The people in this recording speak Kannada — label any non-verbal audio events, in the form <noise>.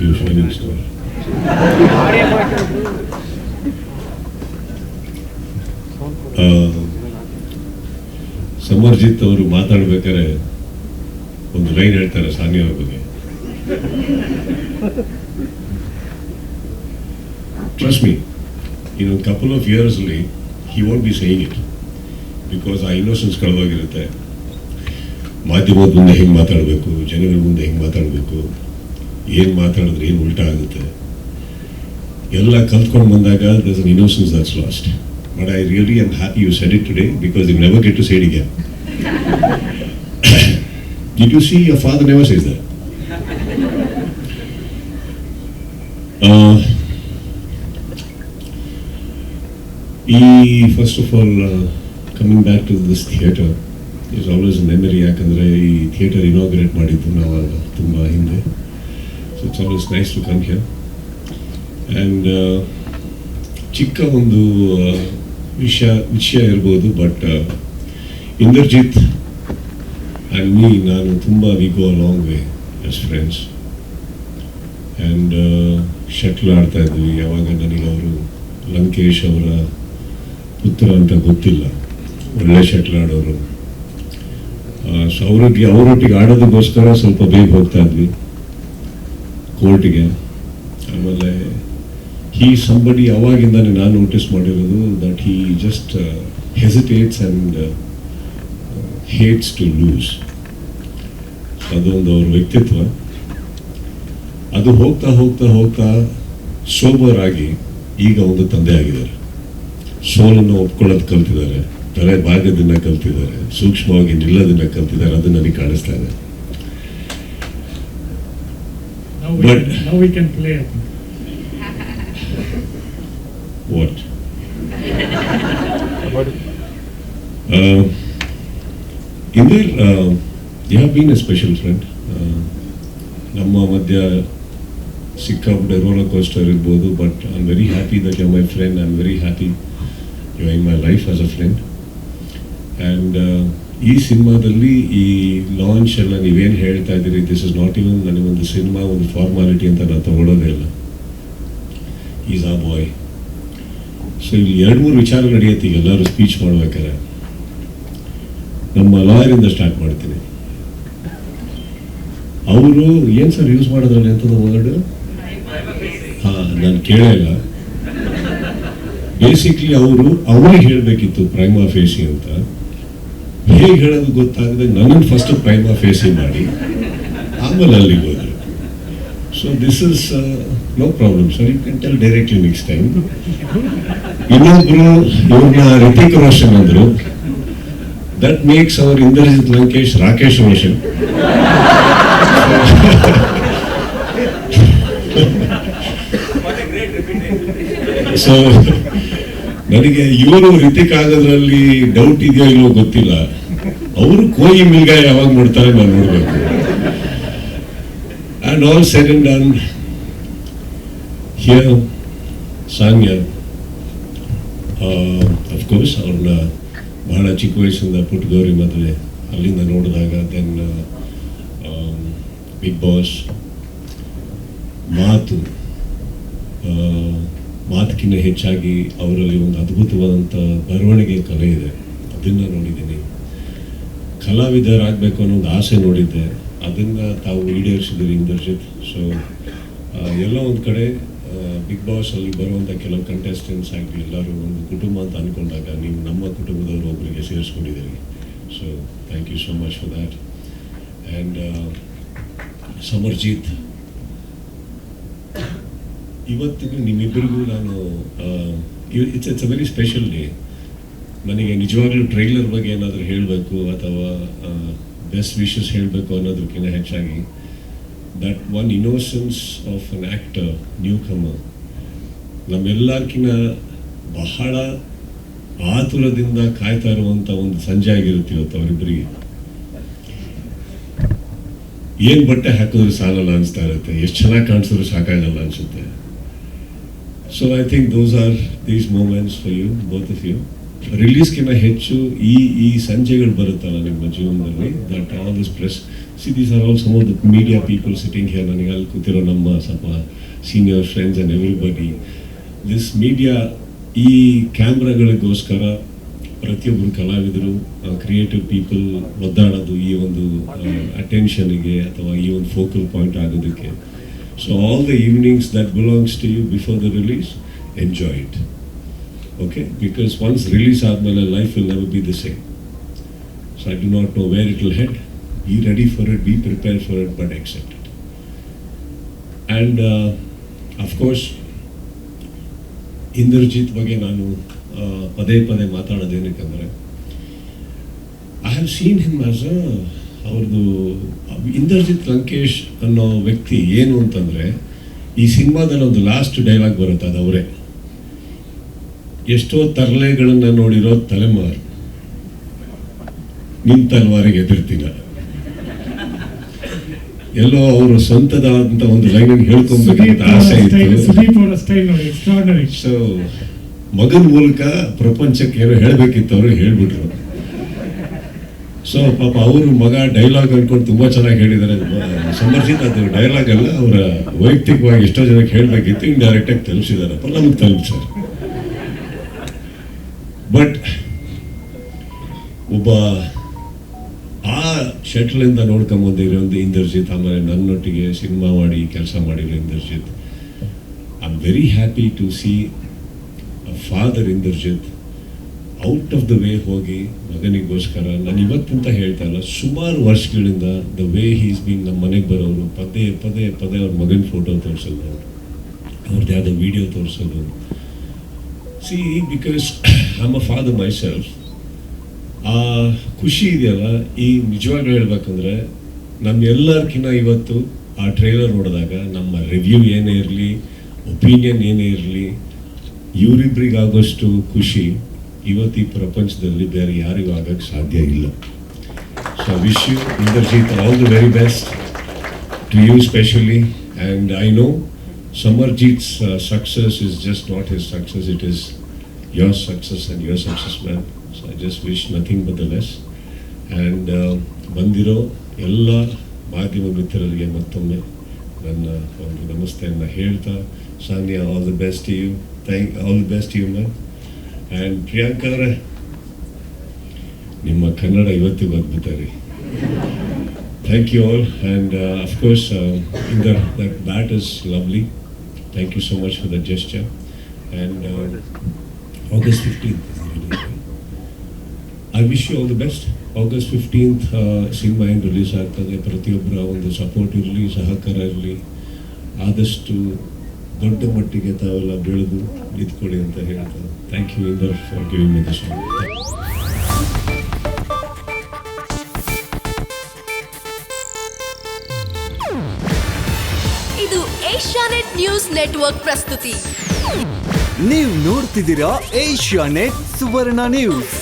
ಸ್ಟಾರ್ ಸಮರ್ಜಿತ್ ಅವರು ಮಾತಾಡ್ಬೇಕಾದ್ರೆ ಒಂದು ಲೈನ್ ಹೇಳ್ತಾರೆ ಸಾನಿಯಾ ಅವ್ರ ಬಗ್ಗೆ. ಟ್ರಸ್ಟ್ ಮೀ ಇನ್ನೊಂದು couple of ಇಯರ್ಸ್ಲಿ he want be saying it because ಆ ಇನ್ನೋಸೆನ್ಸ್ ಕಳೆದೋಗಿರುತ್ತೆ. ಮಾಧ್ಯಮದ ಮುಂದೆ ಹೆಂಗೆ ಮಾತಾಡಬೇಕು, ಜನಗಳ ಮುಂದೆ ಹೆಂಗೆ ಮಾತಾಡಬೇಕು ಏನು ಮಾತಾಡಿದ್ರೆ ಏನು ಉಲ್ಟಾ ಆಗುತ್ತೆ? ಎಲ್ಲ ಕಲ್ತ್ಕೊಂಡು ಬಂದಾಗ thus an innocence that's lost but I really am happy you said it today because you never get to said again did you see your father never says that ಈ first of all coming back to this theatre is always memory ಯಾಕಂದರೆ ಈ ಥಿಯೇಟರ್ ಇನಾಗ್ರೇಟ್ ಮಾಡಿದ್ದು ನಾವು ತುಂಬ ಹಿಂದೆ. So it's always nice to come here and ಚಿಕ್ಕ ಒಂದು ಆ, ವಿಷಯ ವಿಷಯ ಇರ್ಬೋದು ಬಟ್ ಇಂದರ್ಜಿತ್ ಆ್ಯಂಡ್ ಮೀ ನಾನು ತುಂಬ we go long way as friends and shuttle ಆಡ್ತಾ ಇದ್ವಿ. ಯಾವಾಗ ನನಗೆ ಅವರು ಲಂಕೇಶ್ ಅವರ ಪುತ್ರ ಅಂತ ಗೊತ್ತಿಲ್ಲ. ಒಳ್ಳೆ ಶಟ್ಲ್ ಆಡೋರು. ಸೊ ಅವರೊಟ್ಟಿಗೆ ಅವರೊಟ್ಟಿಗೆ ಆಡೋದಕ್ಕೋಸ್ಕರ ಸ್ವಲ್ಪ ಬೇಗ ಹೋಗ್ತಾ ಇದ್ವಿ. ಕೋರ್ಟಿಗೆ ಆಮೇಲೆ ಹೀ ಸಂಬಡಿ ಅವಾಗಿಂದಾನೆ ನಾನು ನೋಟಿಸ್ ಮಾಡಿರೋದು that he just hesitates and hates to lose ಅದೊಂದು ಅವ್ರ ವ್ಯಕ್ತಿತ್ವ. ಅದು ಹೋಗ್ತಾ ಹೋಗ್ತಾ ಹೋಗ್ತಾ ಸೋಬರ್ ಆಗಿ ಈಗ ಒಂದು ತಂದೆ ಆಗಿದ್ದಾರೆ. ಸೋಲನ್ನು ಒಪ್ಕೊಳ್ಳೋದು ಕಲ್ತಿದ್ದಾರೆ. ತಲೆ ಭಾಗದನ್ನ ಕಲ್ತಿದ್ದಾರೆ. ಸೂಕ್ಷ್ಮವಾಗಿ ನಿಲ್ಲೋದನ್ನ ಕಲ್ತಿದ್ದಾರೆ. ಅದು ನನಗೆ ಕಾಣಿಸ್ತಾ ಇದೆ. Now we, But- can, now we can play. I think. What? <laughs> Uh, Indir, uh, you have been a special friend. Uh, ನಮ್ಮ ಮಧ್ಯ ಸಿಕ್ಕಾಪಟ್ಟೆ ರೋಲರ್ ಕೋಸ್ಟರ್ ಇರ್ಬೋದು but I am very happy that you my friend I am very happy you in my life as a friend and ಈ ಸಿನಿಮಾದಲ್ಲಿ ಈ ಲಾಂಚ್ ಎಲ್ಲ ನೀವೇನು ಹೇಳ್ತಾ ಇದ್ದೀರಿ? ದಿಸ್ ಇಸ್ ನಾಟ್ ಇವನ್ ಒಂದು ಸಿನಿಮಾ, ಒಂದು ಫಾರ್ಮಾಲಿಟಿ ಅಂತ ನಾನು ತಗೊಳ್ಳೋದೇ ಇಲ್ಲ. ಈಸ್ ಆ ಬಾಯ್ ಸೊ ಇಲ್ಲಿ ಎರಡು ಮೂರು ವಿಚಾರ ನಡೆಯುತ್ತೆ ಈಗ ಎಲ್ಲರೂ ಸ್ಪೀಚ್ ಮಾಡ್ಬೇಕಾದ್ರೆ. ನಮ್ಮ ಲಾಯರಿಂದ ಸ್ಟಾರ್ಟ್ ಮಾಡ್ತೀನಿ. ಅವರು ಏನು ಸರ್ ಯೂಸ್ ಮಾಡೋದ್ರಲ್ಲಿ ಎಂಥದ್ದು ವರ್ಡ್ ಹಾಂ, ನಾನು ಕೇಳಲ್ಲ ಬೇಸಿಕ್ಲಿ ಅವರು ಅವ್ರಿಗೆ ಹೇಳಬೇಕಿತ್ತು ಪ್ರೈಮಾ ಫೇಸಿ ಅಂತ. ಹೇಗೆ ಹೇಳೋದು ಗೊತ್ತಾಗದೆ ನನ್ನನ್ನು ಫಸ್ಟ್ ಪ್ರೈಮಾ ಫೇಸಿ ಮಾಡಿ, ಆಮೇಲೆ ಅಲ್ಲಿಗೆ ಹೋದ್ರು. So this is no problem sir you can tell directly next time ಇನ್ನೊಬ್ರು ಇವ್ರನ್ನ ರಿತಿಕ್ ರೋಷನ್ ಅಂದರು. That makes our Indrajit Lankesh Rakesh Roshan so ನನಗೆ ಇವರು ರಿತಿಕ್ ಆಗೋದ್ರಲ್ಲಿ ಡೌಟ್ ಇದೆಯೋ ಇಲ್ಲೋ ಗೊತ್ತಿಲ್ಲ. ಅವರು ಕೋಯಿ ಮಿಲ್ಗ ಯಾವಾಗ ಮಾಡ್ತಾರೆ ನಾನು ನೋಡ್ಬೇಕು. And all second and done here ಸಾಂಗ್ಯ of course ಅವ್ರನ್ನ ಬಹಳ ಚಿಕ್ಕ ವಯಸ್ಸಿಂದ ಪುಟ್ಟಗೌರಿ ಮದುವೆ, ಅಲ್ಲಿಂದ ನೋಡಿದಾಗ ದೆನ್ ಬಿಗ್ ಬಾಸ್ ಮಾತು ಮಾತಕ್ಕಿಂತ ಹೆಚ್ಚಾಗಿ ಅವರಲ್ಲಿ ಒಂದು ಅದ್ಭುತವಾದಂಥ ಬರವಣಿಗೆ ಕಲೆ ಇದೆ. ಅದನ್ನು ನೋಡಿದ್ದೀನಿ. ಕಲಾವಿದರಾಗಬೇಕು ಅನ್ನೋ ಒಂದು ಆಸೆ ನೋಡಿದ್ದೆ. ಅದನ್ನು ತಾವು ಈಡೇರಿಸಿದ್ದೀರಿ ಇಂದರ್ಜಿತ್. ಸೊ ಎಲ್ಲ ಒಂದು ಕಡೆ ಬಿಗ್ ಬಾಸಲ್ಲಿ ಬರುವಂಥ ಕೆಲವು ಕಂಟೆಸ್ಟೆಂಟ್ಸ್ ಆಗಲಿ, ಎಲ್ಲರೂ ಒಂದು ಕುಟುಂಬ ಅಂತ ಅಂದ್ಕೊಂಡಾಗ ನೀವು ನಮ್ಮ ಕುಟುಂಬದವರು ಒಬ್ಬರಿಗೆ ಸೇರಿಸ್ಕೊಂಡಿದ್ದೀರಿ. So thank you so much for that and Samarjit. ಇವತ್ತಿಗೂ ನಿಮ್ಮಿಬ್ಬರಿಗೂ ನಾನು it's it's a very special day ನನಗೆ ನಿಜವಾಗ್ಲೂ ಟ್ರೈಲರ್ ಬಗ್ಗೆ ಏನಾದರೂ ಹೇಳಬೇಕು ಅಥವಾ ಬೆಸ್ಟ್ ವಿಶಸ್ ಹೇಳಬೇಕು ಅನ್ನೋದಕ್ಕಿಂತ ಹೆಚ್ಚಾಗಿ. That one innocence of an actor newcomer ನಮ್ಮೆಲ್ಲರ್ಕಿನ್ನ ಬಹಳ ಆತುರದಿಂದ ಕಾಯ್ತಾ ಇರುವಂಥ ಒಂದು ಸಂಜೆ ಆಗಿರುತ್ತೆ ಇವತ್ತು ಅವರಿಬ್ಬರಿಗೆ. ಏನು ಬಟ್ಟೆ ಹಾಕಿದ್ರು ಸಾಲಲ್ಲ ಅನಿಸ್ತಾ ಇರುತ್ತೆ. ಎಷ್ಟು ಚೆನ್ನಾಗಿ ಕಾಣಿಸಿದ್ರು ಸಾಕಾಗಲ್ಲ ಅನಿಸುತ್ತೆ. So I think those are these moments for you both of you ರಿಲೀಸ್ಗಿಂತ ಹೆಚ್ಚು ಈ ಈ ಸಂಜೆಗಳು ಬರುತ್ತಲ್ಲ ನಿಮ್ಮ ಜೀವನದಲ್ಲಿ that all this press see these are all some of the media people sitting here ನನಗೆ ಅಲ್ಲಿ ಕೂತಿರೋ ನಮ್ಮ ಸ್ವಲ್ಪ senior friends and everybody this media ಈ ಕ್ಯಾಮ್ರಾಗಳಿಗೋಸ್ಕರ ಪ್ರತಿಯೊಬ್ಬರು ಕಲಾವಿದರು ಕ್ರಿಯೇಟಿವ್ ಪೀಪಲ್ ಒದ್ದಾಡೋದು ಈ ಒಂದು ಅಟೆನ್ಷನ್ಗೆ ಅಥವಾ ಈ ಒಂದು ಫೋಕಲ್ ಪಾಯಿಂಟ್ ಆಗೋದಕ್ಕೆ So all the evenings that belongs to you before the release enjoy it okay because once release ಆದಮೇಲೆ life will never be the same so I do not know where it will head be ready for it be prepare for it but accept it. And uh, of course, Indrajit ಬಗ್ಗೆ ನಾನು ಆ, ಪದೇ ಪದೇ ಮಾತಾಡೋದೇನಕ್ಕಂದ್ರೆ I have seen him as a ಅವ್ರದ್ದು ಇಂದರ್ಜಿತ್ ಲಂಕೇಶ್ ಅನ್ನೋ ವ್ಯಕ್ತಿ ಏನು ಅಂತಂದ್ರೆ ಈ ಸಿನಿಮಾದಲ್ಲಿ ಒಂದು ಲಾಸ್ಟ್ ಡೈಲಾಗ್ ಬರುತ್ತೆ ಅದು ಅವರೇ. ಎಷ್ಟೋ ತರಲೆಗಳನ್ನು ನೋಡಿರೋ ತಲೆಮಾರು ನಿಮ್ಮ ತಲೆಮಾರಿಗೆ ಎದುರ್ತೀನ. ಎಲ್ಲೋ ಅವರು ಸ್ವಂತದ ಒಂದು ಲೈನ್ ಹೇಳ್ಕೊಬೇಕಂತ ಆಸೆ ಇತ್ತು. ಸೊ ಮಗನ ಮೂಲಕ ಪ್ರಪಂಚಕ್ಕೆ ಏನೋ ಹೇಳಬೇಕಿತ್ತು ಅವರು ಹೇಳ್ಬಿಟ್ರು. ಸೊ ಪಾಪ ಅವರು ಮಗ ಡೈಲಾಗ್ ಅನ್ಕೊಂಡು ತುಂಬಾ ಚೆನ್ನಾಗಿ ಹೇಳಿದ್ದಾರೆ. ಸಂದರ್ಶಿತ ಅದು ಡೈಲಾಗ್ ಅಲ್ಲ, ಅವರ ವೈಯಕ್ತಿಕವಾಗಿ ಎಷ್ಟೋ ಜನಕ್ಕೆ ಹೇಳ್ಬೇಕಿತ್ತು ಡೈರೆಕ್ಟ್ ಆಗಿ ತಲುಪಿಸಿದಾರಪ್ಪ ನಮ್ಗೆ ತಲುಪಿಸ್ಯಾರ ಬಟ್ ಒಬ್ಬ ಆ ಶಟ್ಲಿಂದ ನೋಡ್ಕೊಂಬಂದಿರೋ ಒಂದು ಇಂದರ್ಜಿತ್ ಆಮೇಲೆ ನನ್ನೊಟ್ಟಿಗೆ ಸಿನಿಮಾ ಮಾಡಿ, ಕೆಲಸ ಮಾಡಿರೋ Inderjit. I am very happy to see father Inderjit. Out of the way ಹೋಗಿ ಮಗನಿಗೋಸ್ಕರ ನಾನು ಇವತ್ತಿಂತ ಹೇಳ್ತಾ ಇಲ್ಲ, ಸುಮಾರು ವರ್ಷಗಳಿಂದ ದ ವೇ ಹೀಸ್ ಬೀನ್ ನಮ್ಮ ಮನೆಗೆ ಬರೋರು, ಪದೇ ಪದೇ ಪದೇ ಅವ್ರ ಮಗನ ಫೋಟೋ ತೋರಿಸೋದು ಅವ್ರದ್ದು ಯಾವುದೋ ವಿಡಿಯೋ ತೋರಿಸೋದು. ಸಿ ಬಿಕಾಸ್ ನಮ್ಮ ಅ ಫಾದರ್ ಮೈ ಸೆಲ್ಫ್ ಆ ಖುಷಿ ಇದೆಯಲ್ಲ, ಈ ನಿಜವಾಗ್ಲೂ ಹೇಳ್ಬೇಕಂದ್ರೆ ನಮ್ಮೆಲ್ಲರ್ಕಿನ್ನ ಇವತ್ತು ಆ ಟ್ರೈಲರ್ ನೋಡಿದಾಗ ನಮ್ಮ ರಿವ್ಯೂ ಏನೇ ಇರಲಿ ಒಪಿನಿಯನ್ ಏನೇ ಇರಲಿ ಇವರಿಬ್ಬರಿಗಾಗೋಷ್ಟು ಖುಷಿ. ಇವತ್ತು ಈ ಪ್ರಪಂಚದಲ್ಲಿ ಬೇರೆ ಯಾರಿಗೂ ಆಗೋಕ್ಕೆ ಸಾಧ್ಯ ಇಲ್ಲ. So wish you Inderjeet all the very best to you specially and I know Samarjeet's success is just not his success it is your success and your success man so I just wish nothing but the less and ಬಂದಿರೋ ಎಲ್ಲ ಮಾಧ್ಯಮ ಮಿತ್ರರಿಗೆ ಮತ್ತೊಮ್ಮೆ ನನ್ನ ಒಂದು ನಮಸ್ತೆಯನ್ನು ಹೇಳ್ತಾ, Sania all the best you thank all the best you man and Priyanka ಅವರೇ ನಿಮ್ಮ ಕನ್ನಡ ಇವತ್ತಿಗೂ ಅದ್ಭುತ ರೀ Thank you all, and uh, of course, uh, Inder, that that is lovely. Thank you so much for the gesture. And uh, August 15th is the release. right? I wish you all the best. August 15th cinema ಏನು ರಿಲೀಸ್ ಆಗ್ತದೆ ಪ್ರತಿಯೊಬ್ಬರ ಒಂದು ಸಪೋರ್ಟ್ ಇರಲಿ ಸಹಕಾರ ಇರಲಿ ಆದಷ್ಟು ದೊಡ್ಡ ಮಟ್ಟಿಗೆ ತಾವೆಲ್ಲ ಬೆಳೆದು ನಿಂತ್ಕೊಳ್ಳಿ ಅಂತ ಹೇಳ್ತಾರೆ thank you Inder for giving me this ಇದು ಏಷ್ಯಾನೆಟ್ ನ್ಯೂಸ್ ನೆಟ್ವರ್ಕ್ ಪ್ರಸ್ತುತಿ. ನೀವು ನೋಡ್ತಿದ್ದೀರಾ ಏಷ್ಯಾ ನೆಟ್ ಸುವರ್ಣ ನ್ಯೂಸ್